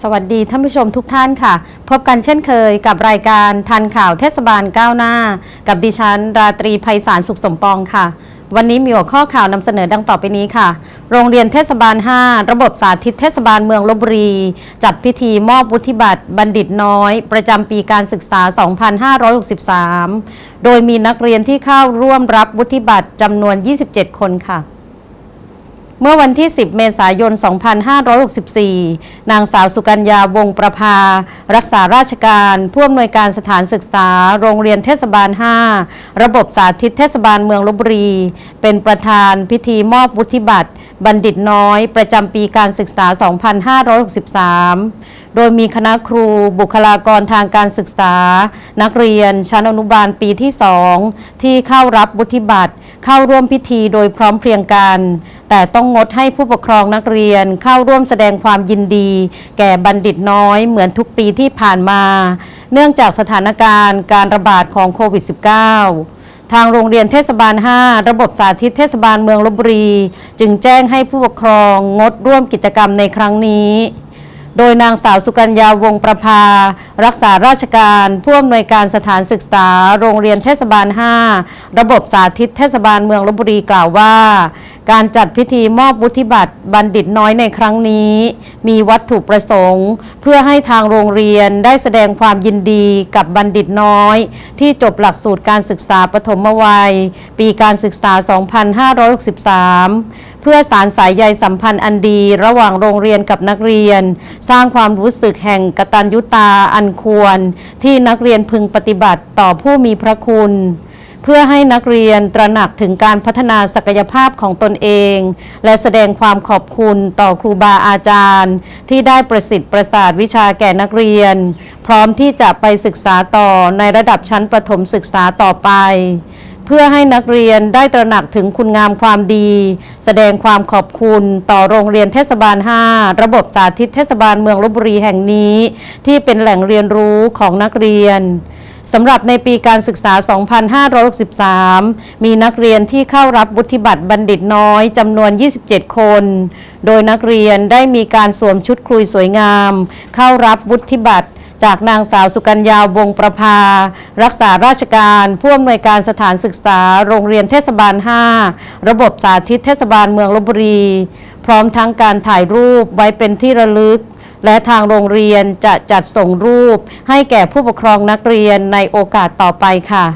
สวัสดีท่านผู้ชมทุกท่านค่ะ พบกันเช่นเคยกับรายการทันข่าวเทศบาลก้าวหน้า กับดิฉันราตรีไพศาลสุขสมปองค่ะ วันนี้มีหัวข้อข่าวนำเสนอดังต่อไปนี้ค่ะ โรงเรียนเทศบาล 5 ระบบสาธิตเทศบาลเมืองลบบุรี จัดพิธีมอบวุฒิบัตรบัณฑิตน้อย ประจำปีการศึกษา 2563 โดยมีนักเรียนที่เข้าร่วมรับวุฒิบัตรจำนวน 27 คนค่ะ เมื่อวันที่ 10 เมษายน 2564 นางสาวสุกัญญาวงประภา รักษาราชการผู้อำนวยการสถานศึกษา โรงเรียนเทศบาล 5 ระบบสาธิตเทศบาลเมืองลบบุรี เป็นประธานพิธีมอบวุฒิบัตร บัณฑิตน้อย ประจำปีการศึกษา 2563 โดยมีคณะครูบุคลากรทางการศึกษา นักเรียน ชั้นอนุบาลปีที่ 2 ที่เข้ารับวุฒิบัตรเข้าร่วมพิธีโดยพร้อมเพรียงกัน แต่ต้องงดให้ผู้ปกครองนักเรียนเข้าร่วมแสดงความยินดี แก่บัณฑิตน้อยเหมือนทุกปีที่ผ่านมา เนื่องจากสถานการณ์การระบาดของโควิด -19 ทางโรงเรียนเทศบาล 5 ระบบสาธิตเทศบาลเมืองลบบุรี จึงแจ้งให้ผู้ปกครองงดร่วมกิจกรรมในครั้งนี้ โดยนางสาวสุกัญญาวงประภา รักษาราชการผู้อำนวยการสถานศึกษา โรงเรียนเทศบาล 5 ระบบสาธิตเทศบาลเมืองลบบุรีกล่าวว่า การจัดพิธีมอบวุฒิบัตรบัณฑิตน้อยในครั้งนี้ มีวัตถุประสงค์ เพื่อให้ทางโรงเรียนได้แสดงความยินดีกับบัณฑิตน้อย ที่จบหลักสูตรการศึกษาปฐมวัย ปีการศึกษา 2563 เพื่อสารสายใยสัมพันธ์อันดี ระหว่างโรงเรียนกับนักเรียน สร้างความรู้สึกแห่งกตัญญูตาอันควร ที่นักเรียนพึงปฏิบัติต่อผู้มีพระคุณ เพื่อให้นักเรียนตระหนักถึงการพัฒนาศักยภาพของตนเอง และแสดงความขอบคุณต่อครูบาอาจารย์ ที่ได้ประสิทธิ์ประสาทวิชาแก่นักเรียน พร้อมที่จะไปศึกษาต่อในระดับชั้นประถมศึกษาต่อไปเพื่อให้นักเรียนได้ตระหนักถึงคุณงามความดี แสดงความขอบคุณต่อโรงเรียนเทศบาล 5 ระบบสาธิตเทศบาลเมืองลบบุรีแห่งนี้ ที่เป็นแหล่งเรียนรู้ของนักเรียน สำหรับในปีการศึกษา 2563 มีนักเรียนที่เข้ารับวุฒิบัตรบัณฑิตน้อยจำนวน 27 คน โดยนักเรียนได้มีการสวมชุดคลุยสวยงาม เข้ารับวุฒิบัตรจากนางสาวสุกัญญาวงประภา รักษาราชการผู้อำนวยการสถานศึกษา โรงเรียนเทศบาล 5 ระบบสาธิตเทศบาลเมืองลบบุรี พร้อมทั้งการถ่ายรูปไว้เป็นที่ระลึก และทางโรงเรียนจะจัดส่งรูปให้แก่ผู้ปกครองนักเรียนในโอกาสต่อไปค่ะ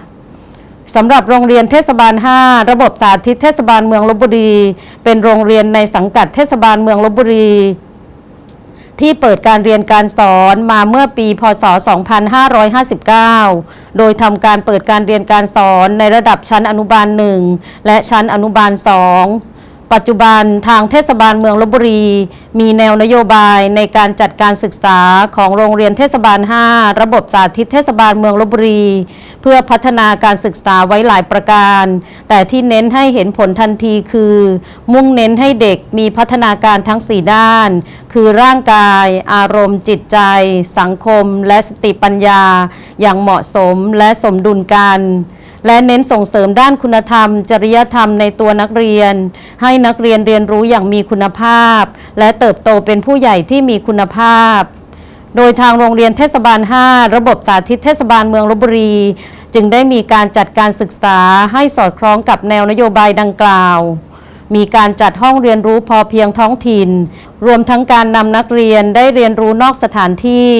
สำหรับโรงเรียนเทศบาล 5 ระบบสาธิตเทศบาลเมืองลบบุรี เป็นโรงเรียนในสังกัดเทศบาลเมืองลบบุรี ที่เปิดการเรียนการสอนมาเมื่อปี พศ 2559 โดยทำการเปิดการเรียนการสอนในระดับชั้นอนุบาล 1 และชั้นอนุบาล 2 ปัจจุบันทางเทศบาลเมืองลบบุรี มีแนวนโยบายในการจัดการศึกษาของโรงเรียนเทศบาล 5 ระบบสาธิตเทศบาลเมืองลบบุรี เพื่อพัฒนาการศึกษาไว้หลายประการ แต่ที่เน้นให้เห็นผลทันทีคือ มุ่งเน้นให้เด็กมีพัฒนาการทั้ง 4 ด้าน คือร่างกาย อารมณ์ จิตใจ สังคม และสติปัญญา อย่างเหมาะสมและสมดุลกัน และเน้นส่งเสริมด้านคุณธรรม จริยธรรมในตัวนักเรียน ให้นักเรียนเรียนรู้อย่างมีคุณภาพ และเติบโตเป็นผู้ใหญ่ที่มีคุณภาพ โดยทางโรงเรียนเทศบาล 5 ระบบสาธิตเทศบาลเมืองลบบุรี จึงได้มีการจัดการศึกษาให้สอดคล้องกับแนวนโยบายดังกล่าวมีการจัดห้องเรียนรู้พอเพียงท้องถิ่น รวมทั้งการนำนักเรียนได้เรียนรู้นอกสถานที่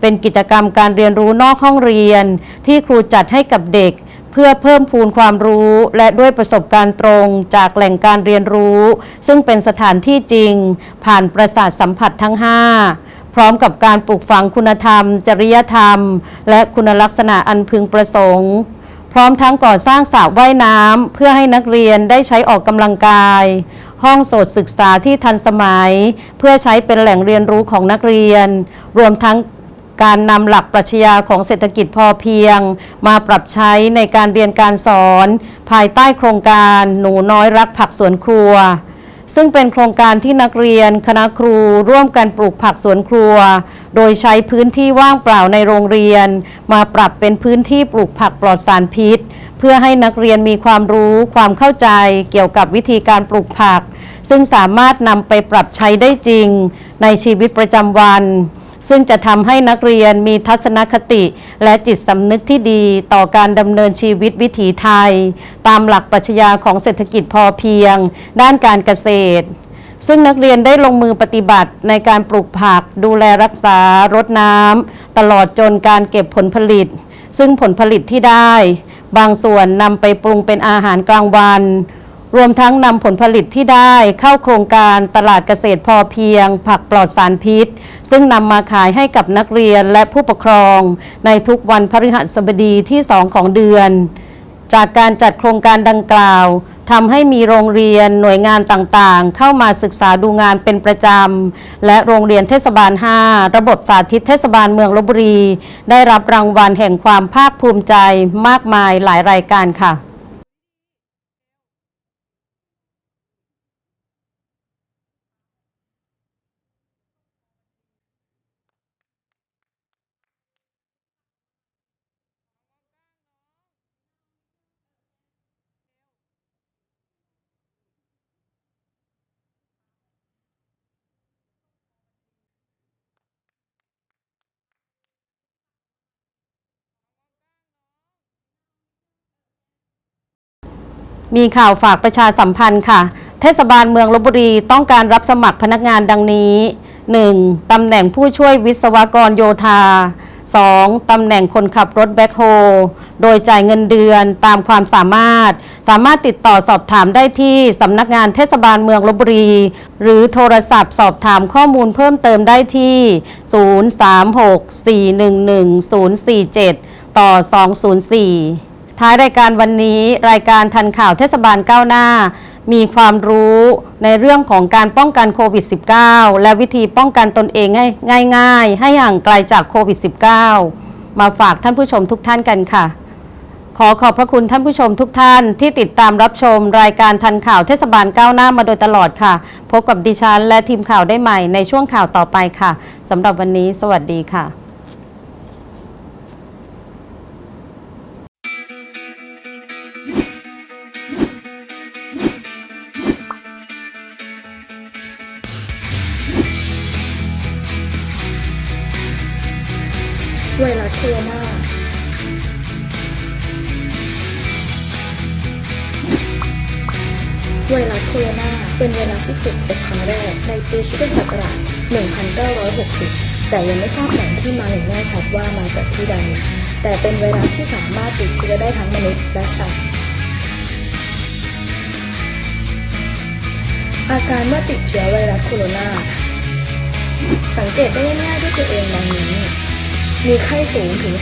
เป็นกิจกรรมการเรียนรู้นอกห้องเรียน ที่ครูจัดให้กับเด็ก เพื่อเพิ่มพูนความรู้ และด้วยประสบการณ์ตรงจากแหล่งการเรียนรู้ ซึ่งเป็นสถานที่จริง ผ่านประสาทสัมผัสทั้ง 5พร้อมกับการปลูกฝังคุณธรรม จริยธรรม และคุณลักษณะอันพึงประสงค์ พร้อมทั้งก่อสร้างสระว่ายน้ำเพื่อให้นักเรียนได้ใช้ออกกำลังกาย ห้องโสตศึกษาที่ทันสมัย เพื่อใช้เป็นแหล่งเรียนรู้ของนักเรียน รวมทั้ง การนำหลักปรัชญาของเศรษฐกิจพอเพียง มาปรับใช้ในการเรียนการสอน ภายใต้โครงการหนูน้อยรักผักสวนครัว ซึ่งเป็นโครงการที่นักเรียนคณะครูร่วมกันปลูกผักสวนครัว โดยใช้พื้นที่ว่างเปล่าในโรงเรียน มาปรับเป็นพื้นที่ปลูกผักปลอดสารพิษ เพื่อให้นักเรียนมีความรู้ความเข้าใจเกี่ยวกับวิธีการปลูกผัก ซึ่งสามารถนำไปปรับใช้ได้จริง ในชีวิตประจำวัน ซึ่งจะทำให้นักเรียนมีทัศนคติ และจิตสำนึกที่ดีต่อการดำเนินชีวิตวิถีไทย ตามหลักปรัชญาของเศรษฐกิจพอเพียง ด้านการเกษตร ซึ่งนักเรียนได้ลงมือปฏิบัติในการปลูกผัก ดูแลรักษารดน้ำตลอดจนการเก็บผลผลิต ซึ่งผลผลิตที่ได้ บางส่วนนำไปปรุงเป็นอาหารกลางวัน รวมทั้งนำผลผลิตที่ได้เข้าโครงการตลาดเกษตรพอเพียง ผักปลอดสารพิษ ซึ่งนำมาขายให้กับนักเรียนและผู้ปกครอง ในทุกวันพฤหัสบดีที่ 2 ของเดือน จากการจัดโครงการดังกล่าวทำให้มีโรงเรียนหน่วยงานต่างๆ เข้ามาศึกษาดูงานเป็นประจำ และโรงเรียนเทศบาล 5 ระบบสาธิตเทศบาลเมืองลบบุรี ได้รับรางวัลแห่งความภาคภูมิใจมากมายหลายรายการค่ะ มีข่าวฝากประชาสัมพันธ์ค่ะ เทศบาลเมืองลบบุรีต้องการรับสมัครพนักงานดังนี้ 1. ตำแหน่งผู้ช่วยวิศวกรโยธา 2. ตำแหน่งคนขับรถแบ็คโฮ โดยจ่ายเงินเดือนตามความสามารถ สามารถติดต่อสอบถามได้ที่สำนักงานเทศบาลเมืองลบบุรี หรือโทรศัพท์สอบถามข้อมูลเพิ่มเติมได้ที่ 036-411-047 ต่อ 204 ท้ายรายการวันนี้รายการทันข่าวเทศบาลก้าวหน้า มีความรู้ในเรื่องของการป้องกันโควิด -19 และวิธีป้องกันตนเองให้ง่ายให้ห่างไกลจากโควิด -19 มาฝากท่านผู้ชมทุกท่านกันค่ะ ขอขอบพระคุณท่านผู้ชมทุกท่านที่ติดตามรับชมรายการทันข่าวเทศบาลก้าวหน้ามาโดยตลอดค่ะ พบกับดิฉันและทีมข่าวได้ใหม่ในช่วงข่าวต่อไปค่ะสำหรับวันนี้ สวัสดีค่ะ ไวรัสโคโรนาเป็นไวรัสที่ถูกพบครั้งแรกในปีคริสตศักราช 1960 แต่ยังไม่ทราบแหล่งที่มาอย่างแน่ชัดว่ามาจากที่ใด แต่เป็นไวรัสที่สามารถติดเชื้อได้ทั้งมนุษย์และสัตว์อาการเมื่อติดเชื้อไวรัสโคโรนาสังเกตได้ง่ายด้วยตัวเองดังนี้ มีไข้สูงถึง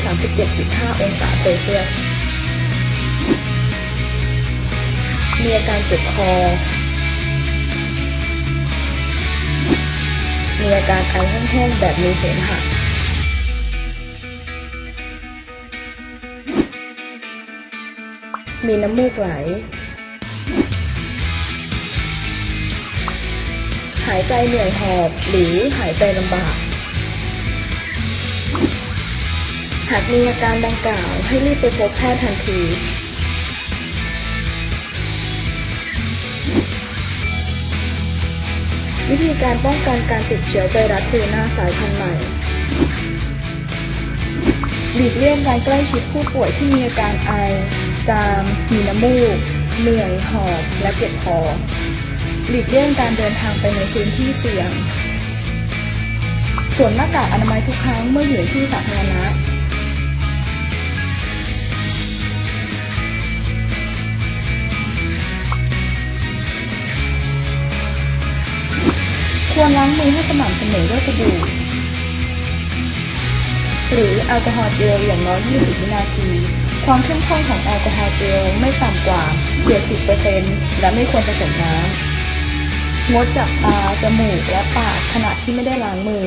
37.5 องศาเซลเซียส มีอาการเจ็บคอ มีอาการไอแห้งๆแบบมีเสมหะมีน้ำมูกไหล หายใจเหนื่อยหอบหรือหายใจลำบาก หากมีอาการดังกล่าวให้รีบไปพบแพทย์ทันที วิธีการป้องกันการติดเชื้อไวรัสโคโรนาสายพันธุ์ใหม่ หลีกเลี่ยงการใกล้ชิดผู้ป่วยที่มีอาการไอ จาม มีน้ำมูก เหนื่อย หอบ และเจ็บคอ หลีกเลี่ยงการเดินทางไปในพื้นที่เสี่ยง สวมหน้ากากอนามัยทุกครั้งเมื่ออยู่ในที่สาธารณะ ควรล้างมือให้สม่ำเสมอด้วยสบู่หรือแอลกอฮอล์เจลอย่างน้อย 20 วินาที ความเข้มข้นของแอลกอฮอล์เจลไม่ต่ำกว่า 70%และไม่ควรผสมน้ำงดจับตาจมูกและปากขณะที่ไม่ได้ล้างมือ